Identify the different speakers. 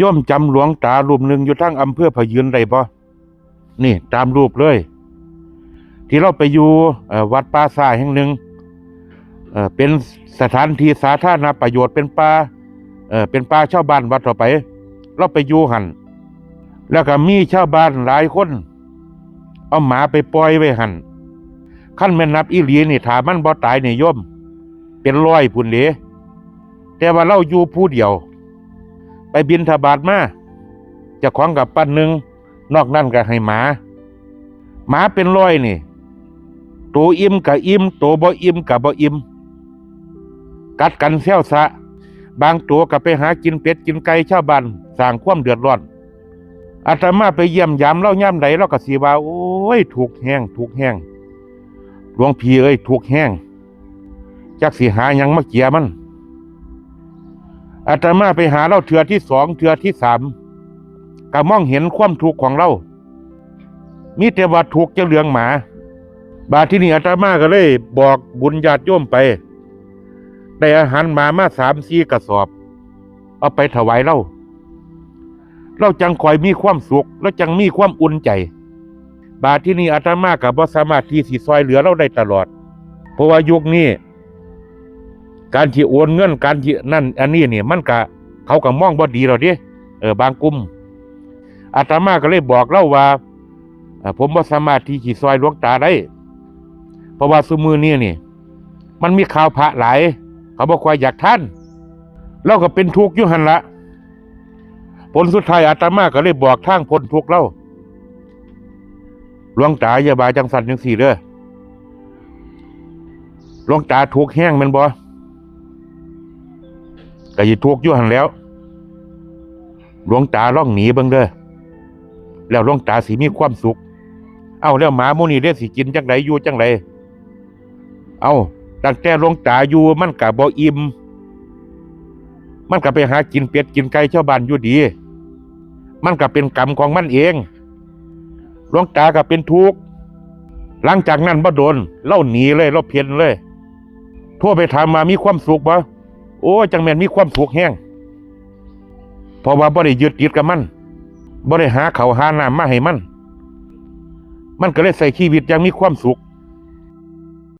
Speaker 1: ย่อมจำหลวงตารูปหนึ่งอยู่ทั้งอำเภอพยืนได้บ่นี่ตามรูปเลย ที่เราไปอยู่วัดป่าสายแห่งหนึ่งเป็นสถานที่สาธารณประโยชน์เป็นป่าเป็นป่าชาวบ้านวัดต่อไป เราไปอยู่หันแล้วก็มีชาวบ้านหลายคน เอาหมาไปปล่อยไว้หันขั้นแม่นับอีหลีนี่ถามันบ่ตายนี่โย่อม เป็นร้อยพุ่นเดแต่ว่าเราอยู่ผู้เดียว บินทบาทมาจะของกับปั้นหนึ่งนอกนั้นก็ให้หมา หมาเป็นร้อยนี่ตัวอิ่มกับอิ่มตัวบ่อิ่มกับบ่อิ่มกัดกันเซี่ยวซะ บางตัวก็ไปหากินเป็ดกินไก่ชาวบ้านสร้างความเดือดร้อนอาตมาไปเยี่ยมยามเล่าย่ำใดเราก็สีว่าโอ้ยถูกแห้งถูกแห้งหลวงพี่เอ้ยถูกแห้งจักสิหายังมาเกียมัน อาตมาไปหาเราเถือที่สองเถือที่สามก็มองเห็นความทุกข์ของเรา มีแต่ว่าถูกเจ้าเหลืองหมา บาดที่นี่อาตมาก็เลยบอกบุญญาติโยมไป ได้อาหารหมามาสามสี่กระสอบ เอาไปถวายเรา เราจังคอยมีความสุข แล้วจังมีความอุ่นใจ บาดที่นี่อาตมากับบ่สามารถที่สิซอยเหลือเราได้ตลอด เพราะว่ายุคนี้ การที่โอนเงินการที่นั่นอันนี้เนี่ยมันก็เขาก็มองบ่ดีหรอกดิเออบางกลุ่มอาตมาก็เลยบอกเล่าว่า ผมบ่สามารถที่สิซอยหลวงตาได้ เพราะว่าซุมือนี้นี่ มันมีข่าวพระหลาย เขาบอกว่าอยากท่านเราก็เป็นทุกข์อยู่หันละผลสุดท้ายอาตมาก็เลยบอกทางพ้นทุกข์เราหลวงตาอย่าบาจังสันจังสี่เด้อหลวงตาทุกข์แห้งมันบ่ ก็ยิทุกข์อยู่หันแล้ว หลวงตาล่องหนีเบิ่งเด้อแล้วหลวงตาสิมีความสุข เอาแล้วหมาโมนี่เด้สิกินจังไดอยู่จังไดเอาตั้งแต่หลวงตาอยู่มันก็บ่อิ่มมันก็ไปหากินเป็ดกินไก่ชาวบ้านอยู่ดี มันก็เป็นกรรมของมันเอง หลวงตาก็เป็นทุกข์ หลังจากนั้นบ่โดน เล่าหนีเลย เล่าเพี้ยนเลยโทรไปถามมามีความสุขบ่ โอ้จังแมนมีความสุขแห้งเพราะว่าบ่ได้ยึดติดกับมันบ่ได้หาเขาหาน้ำมาให้มัน มันก็เลยใส่ชีวิตยังมีความสุข